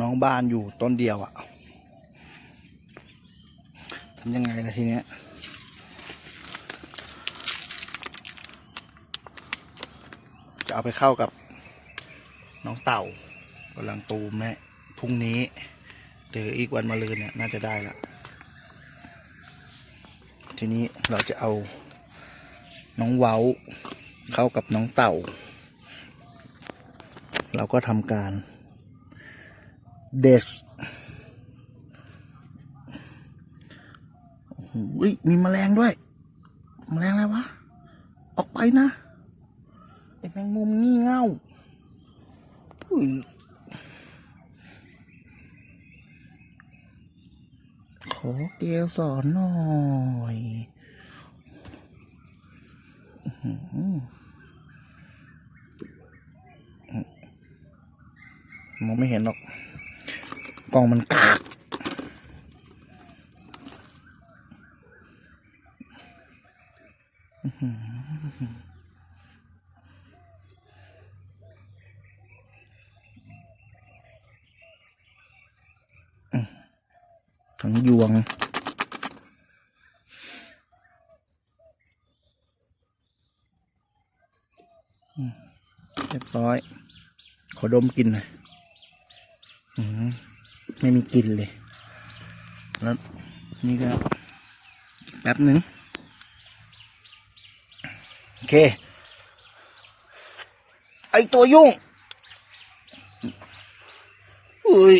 น้องบ้านอยู่ต้นเดียวอะทำยังไงล่ะทีเนี้ยจะเอาไปเข้ากับน้องเต่ากำลังตูมเนี่ยพรุ่งนี้หรืออีกวันมะรืนเนี่ย น่าจะได้ละ ทีนี้เราจะเอาน้องเว้า เข้ากับน้องเต่า เราก็ทำการเดสโอ้โหมีแมลงด้วย แมลงอะไรวะ ออกไปนะไอ้แมงมุมงี่เง่าอุ้ย ขอเกสรหน่อยมองไม่เห็นหรอกกล้องมันกาก ทั้งยวง เรียบร้อย ขอดมกลินหน่อยอืมไม่มีกลิ่นเลย แล้วนี่ก็แป๊บหนึ่งโอเค ไอตัวยุ่งอุ้ย